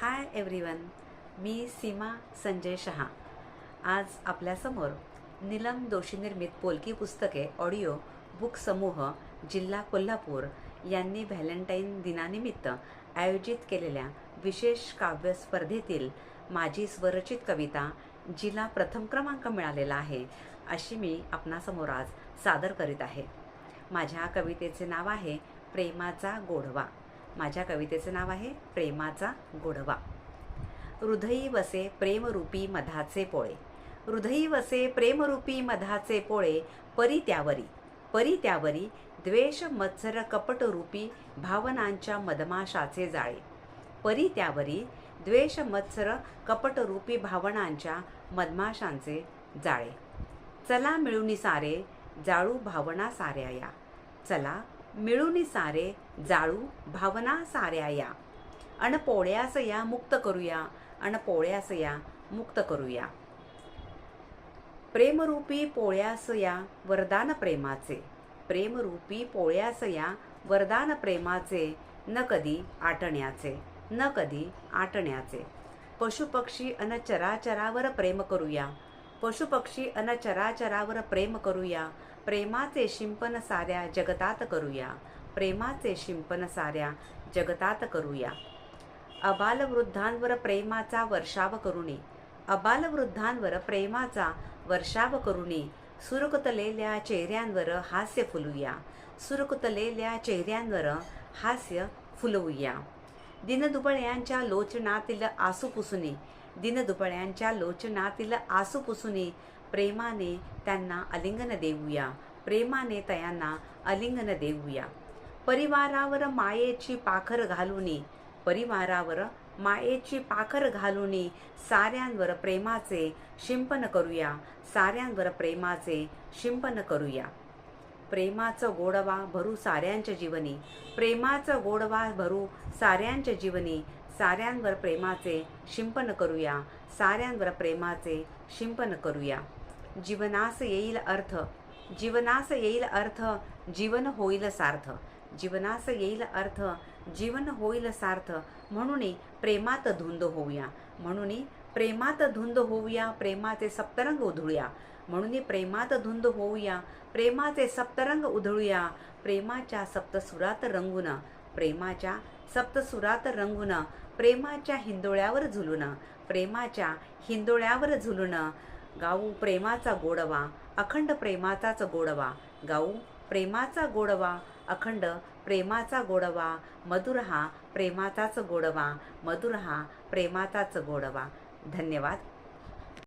हाय everyone मी सीमा संजय शहा. आज आपल्यासमोर नीलम दोषीनिर्मित पोलकी पुस्तके ऑडिओ बुक समूह जिल्हा कोल्हापूर यांनी व्हॅलेंटाईन दिनानिमित्त आयोजित केलेल्या विशेष काव्य स्पर्धेतील माझी स्वरचित कविता जिला प्रथम क्रमांक मिळालेला आहे अशी मी आपणासमोर आज सादर करीत आहे. माझ्या कवितेचे नाव आहे प्रेमाचा गोडवा. माझ्या कवितेचं नाव आहे प्रेमाचा गोडवा. हृदयी वसे प्रेमरूपी मधाचे पोळे. हृदयी वसे प्रेमरूपी मधाचे पोळे परी त्यावरी. परी त्यावरी द्वेष मत्सर कपटरूपी भावनांच्या मदमाशाचे जाळे. परी त्यावरी द्वेष मत्सर कपटरूपी भावनांच्या मधमाशांचे जाळे. चला मिळूनी सारे जाळू भावना साऱ्या या. चला मिळूनी सारे जाळू भावना साऱ्या या. अन पोळ्यास या मुक्त करूया अन पोळ्यास या मुक्त करूया. प्रेमरूपी पोळ्यास या वरदान प्रेमाचे. प्रेमरूपी पोळ्यास या वरदान प्रेमाचे न कधी आटण्याचे न कधी आटण्याचे. पशुपक्षी अन चराचरावर प्रेम करूया. पशुपक्षी अन चराचरावर प्रेम करूया. प्रेमाचे शिंपन साऱ्या जगतात करूया. प्रेमाचे शिंपन साऱ्या जगतात करूया. अबालवृद्धांवर प्रेमाचा वर्षाव करुणे अबालवृद्धांवर प्रेमाचा वर्षाव करुणे सुरकुतलेल्या चेहऱ्यांवर हास्य फुलूया. सुरकुतलेल्या चेहऱ्यांवर हास्य फुलवूया. दिनदुबळ्यांच्या लोचनातील आसू पुसुनी दिनदुबळ्यांच्या लोचनातील आसू पुसुनी प्रेमाने त्यांना अलिंगन देऊया. प्रेमाने तयांना अलिंगन देऊया. परिवारावर मायेची पाखर घालूनी परिवारावर मायेची पाखर घालूनी साऱ्यांवर प्रेमाचे शिंपन करूया. साऱ्यांवर प्रेमाचे शिंपन करूया. प्रेमाचं गोडवा भरू साऱ्यांच्या जीवनी. प्रेमाचं गोडवा भरू साऱ्यांच्या जीवनी. साऱ्यांवर प्रेमाचे शिंपन करूया. साऱ्यांवर प्रेमाचे शिंपन करूया. जीवनास येईल अर्थ. जीवनास येईल अर्थ जीवन होईल सार्थ. जीवनास येईल अर्थ जीवन होईल सार्थ. म्हणून प्रेमात धुंद होऊया. म्हणून प्रेमात धुंद होऊया प्रेमाचे सप्तरंग उधळूया. म्हणून प्रेमात धुंद होऊया प्रेमाचे सप्तरंग उधळूया. प्रेमाच्या सप्तसुरात रंगून प्रेमाच्या सप्तसुरात रंगून प्रेमाच्या हिंदोळ्यावर झुलून प्रेमाच्या हिंदोळ्यावर झुलून गाऊ प्रेमाचा गोडवा अखंड प्रेमाचाच गोडवा. गाऊ प्रेमाचा गोडवा अखंड प्रेमाचा गोडवा. मधुर हा प्रेमाचाच गोडवा मधुर हा प्रेमाचाच गोडवा. धन्यवाद.